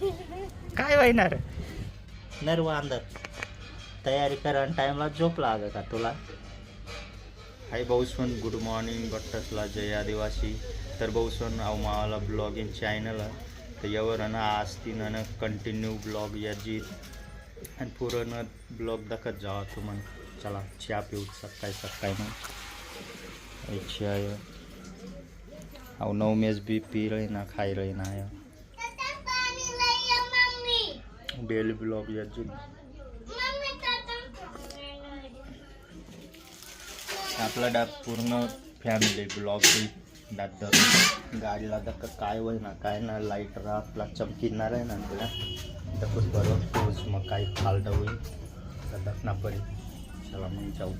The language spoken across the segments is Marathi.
काय होईणार? नरवा अंदर तयारी करा आणि टाइमला झोप लाग का तुला? हाय भाऊसवन गुड मॉर्निंग बट्टसला जय आदिवासी. तर भाऊसवन अहो मावाला ब्लॉगिंग चॅनल तर यावर ना आज तिनं कंटिन्यू ब्लॉग याची. आणि पूर्ण ब्लॉग दाखत जावा तुम्हाला चला चहा पिऊ. सकाळी सकाळी मग. इच्छा आहे. अहो नऊ मेस बी पी रही ना खाई रही ना डेली ब्लॉग याची आपला डाब पूर्ण फॅमिली ब्लॉग डाब धरून. गाडीला धक्का काय होय ना काय ना लाइट रा आपला चमकीणार आहे ना तुला तर बरोबर तोच मग काही फाल्ट होईल. तर दखना पडेल. चला मग जाऊ.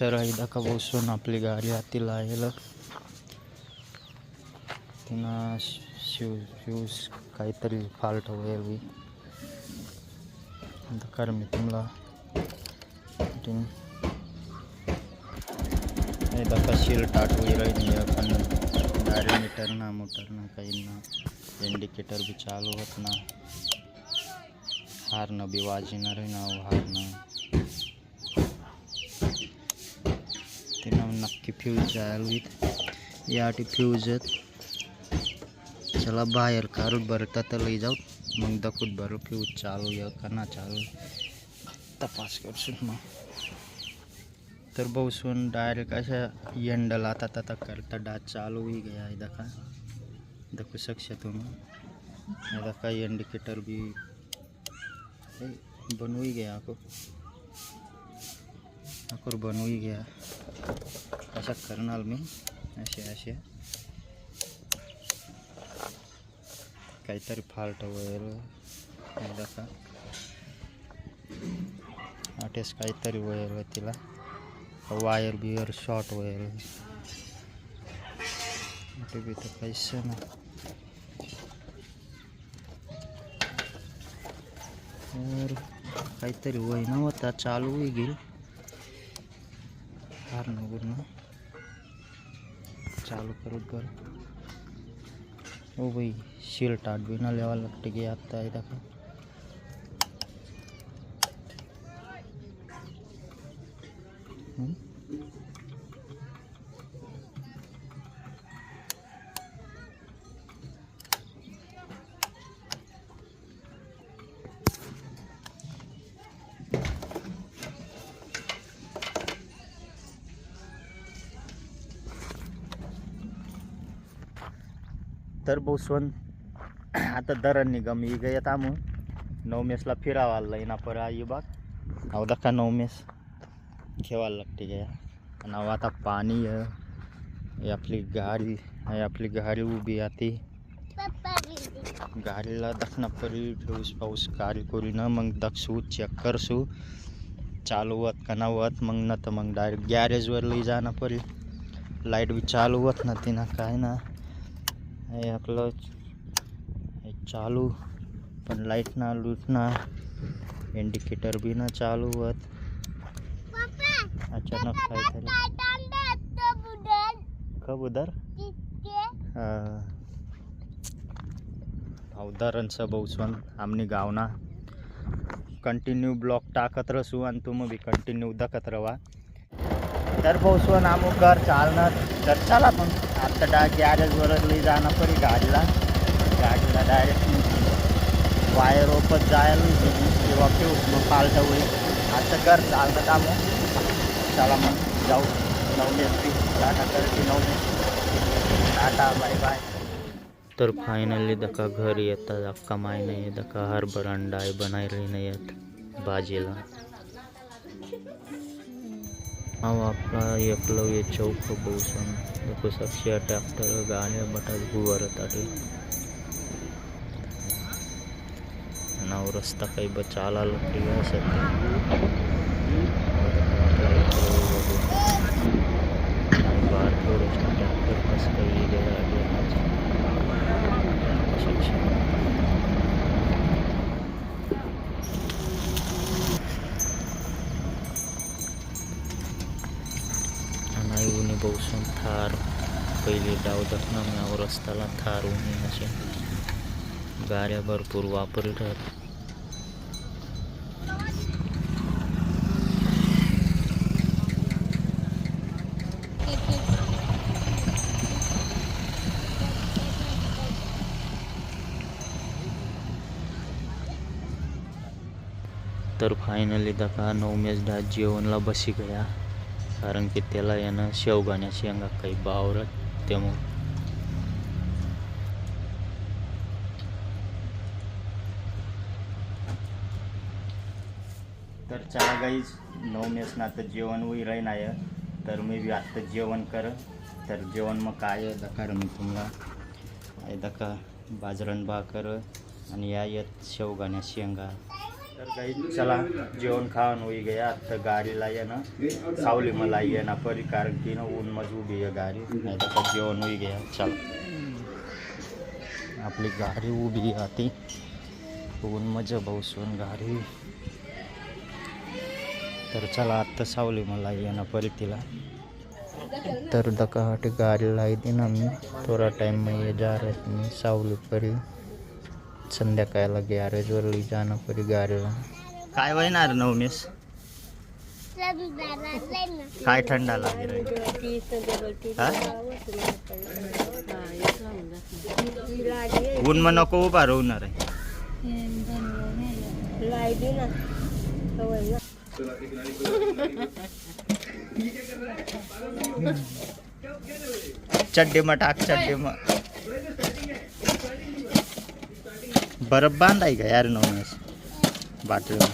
तर एकदा का बसून आपली गाडी हाती लागेल तिनं शिव शिवस काहीतरी फाल्ट होईल आता कर मी तुम्हाला तीन शील टाट वगैरे नाही पण गाडी मीटर ना मोटर ना काही ना. इंडिकेटर बी चालू होत ना. हारणं बी वाजणार आहे ना हारणं. तिनं नक्की फ्यूज जायल विथ यासाठी फ्यूज आहेत. बाहेर काढून बरं तर लई जाऊ मग दखूत बरं फ्यूज चालू या का ना चालू तपास करसून मग तर बसून डायरेक्ट अशा यंडल आता तता करता डाच चालू ही गया है दखा दखू शकशा तुम्ही हे दखा इंडिकेटर भी ए, बनवू ही गया आपको आकोर बनवू ही गया अशा करणार मी असे असे काहीतरी फाल्ट वगैरे हे दखा आटेस काहीतरी वगैरे तिला. वायर बियर शॉर्ट वगैरे ते बी तर पैसे ना तर काहीतरी वय ना होता चालू होई गेल फार ना चालू करूत बरं. ओ बाई शील टाट बी ना लेवा लागते गे तर बोसवन आता दरण निगम ही गयत आम. नऊ मेसला फिरावा लई पर आई बाग. अहो दक्का नऊ मेस खेवायला लागते गया आणि आता पाणी आहे. हे आपली गाडी आपली गाडी उभी आती गाडीला दखना परी पाऊस पाऊस गाडी करी ना मग दक्षू चेक करसू. चालू होत का ना होत मग न तर मग डायरेक्ट गॅरेजवर लई जाणं परी. लाइट बी चालू होत ना तिनं काय ना. हे आपलं हे चालू पण लाइट ना लूट ना इंडिकेटर बी ना चालू होत अचानक काहीतरी कब उधर उदाहरणचं बहुसवन आमनी गावना कंटिन्यू ब्लॉक टाकत रसू आणि तुम्ही बी कंटिन्यू दखत रवा तर बहुसवन आमू घर चालणार तर चला पण आता डा गॅरेजवर लई जाणं परी गाडीला. गाडीला डायरेक्ट वायर ओपत जायला किंवा पिऊ मग पालट होईल. आता घर चालणं आमू चला मग जाऊ. नवने टाटा करते नवने टाटा बाय बाय तर फायनली दका घर येतात. अक्का माय नाही दका हर बरांडाय बनायला नाही येत. बाजीला. हा आपला एकलव्य चौक बसून देखो सबसे ट्रॅक्टर गाड्या बटात गुवारतात नाव रस्ता काही बचाला लागली असत बाहर रस्त्याला थार उन्ही असे गाड्या भरपूर वापरत आहेत तर फायनली दका नऊ मेच डाळ जेवणला बसी गया. कारण की त्याला यानं शेवगाण्याची अंगा काही बावरत त्यामुळं चला गाईज नऊ मेस आता तर जेवण होई राही नाही तर मी बी आत्ता जेवण कर. तर जेवण मग काय आहे? दकार मी तुम्हाला. आहे दका बाजरण भाकर आणि या येत शेवगाण्या शेंगा. तर काही चला जेवण खावण होई गया. आत्ता गाडीला ये ना सावली मला ये ना परी कारण की ना ऊन मज उभी आहे गाडी. नाही तर जेवण होई गया. चला. आपली गाडी उभी आती. ऊन मज बहुसून गाडी. तर चला आत्ता सावली मला ये ना परी तिला तर दकाहाटी गाडी लाईती ना मी. थोडा टाइम में ये जा रहे मी सावली परी. संध्याकाळला गॅरेजवर ली जाणं परी गाडीला. काय वयणार नवमीस काय थंडा लागेल हा? ऊन मग नको उभा राहणार आहे. चड्डी मग टाक चड्डी मग बरफ बांधाय का यार नवनस बाटलीला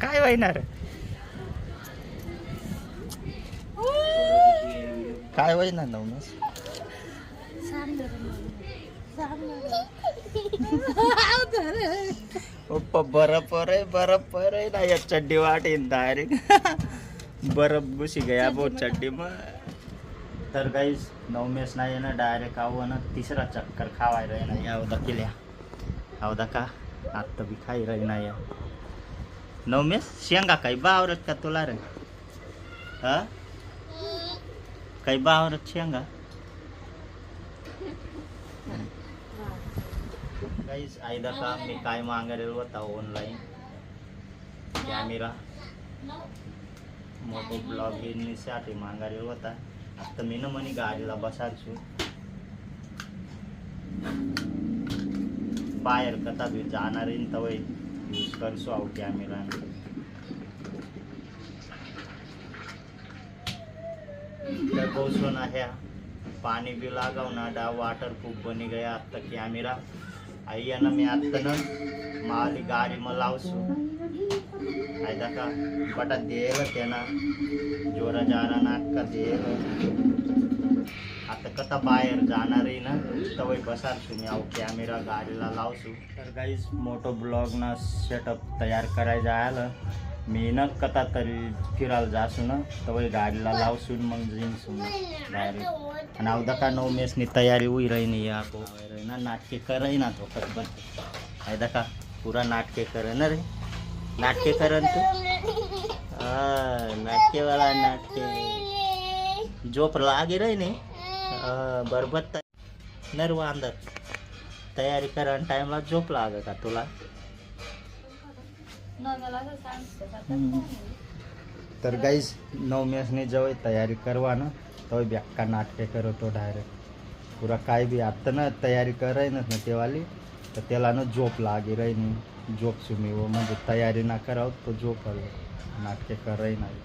काय व्हायणार काय व्हायणार नवनस ओप्पा बरफ रे बरफ रे ना या चड्डी वाटेन डायरेक्ट बरफ घुसी गया बो चड्डी मग तर काहीच नवमेस नाही ना डायरेक्ट आव ना तिसरा चक्कर खावाय रे नाही अवदा केल्या. दा का? आत्ता बी खाई रे नाही नवमेस शेंगा काही बावरत का तुला रे? हा? काही बावरत शेंगा? गाईज आयदा का मी काय मागायला होता ऑनलाईन कॅमेरा मोठो ब्लॉगसाठी मागायला होता आता मी ना म्हणे गाडीला बसायचो बाहेर कथा बी जाणार तवय यूज करसो आहो कॅमेरा तर पोचलो ना ह्या पाणी बी लागाव ना डा वाटर प्रूफ बनी गया आता कॅमेरा आई ना मी आता ना माली गाडी मग लावसो. आई का? बटा देल त्याना. जोरा जारा नाटका देल आता कथा बाहेर जाणारही ना? तवय बसार तुम्ही अहो कॅमेरा गाडीला लावसू. तर काहीच मोठं ब्लॉग ना सेटअप तयार करायचं आलं. मी कता कथा तरी फिरायला जासून ना तवय गाडीला लावसून मग जिंसून डायरेक्ट. आणि अवदा का नऊ मेसनी तयारी होई रही या आपको ना नाटके करही ना तो कत बन आयदा का नाटके करे ना रे. नाटके करन तू? नाटकेवाला नाटके. झोप लागे रही ने बरबत नर वांदर. तयारी करण टाइमला झोप लाग का तुला? तर गाईज नऊ मेसने जवळ तयारी करवा ना तो बेक्का नाटके करतो डायरेक्ट पुरा काय बी आत्ता ना तयारी करायनच ना तेवाली तर त्याला ना झोप लागे राही नाही झोप सुमी व म्हणजे तयारी ना करावं तो झोप आलो नाटके कराय नाही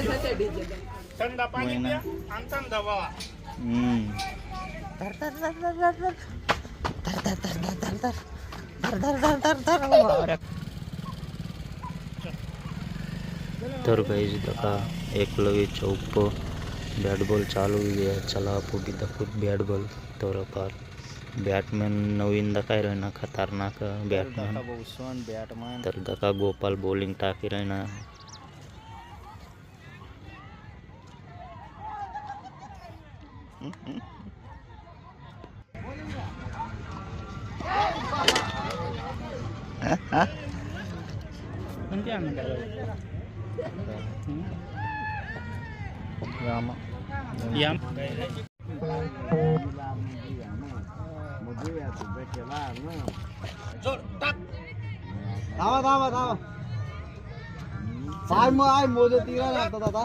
थंड पाणी. प्या आणि थंड व्हावा. तर काही का एकलवी चौप बॅट बॉल चालू आहे चला पोटी दाखवत बॅट बॉल थोडंफार बॅटमॅन नवीन काय राहणार खतरनाक बॅटमॅन बॅटमॅन तर दका गोपाल बॉलिंग टाकी राहणार या मग. धावा धावा धावा पाय मग आहे मोजे तिला लागतात आता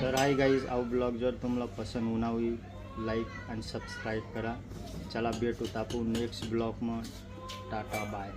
तर आई गाईज आव ब्लॉग जर तुम्हाला पसंत होणार होईल लाईक आणि सबस्क्राईब करा. चला भेटू तापू नेक्स्ट ब्लॉग मग टाटा बाय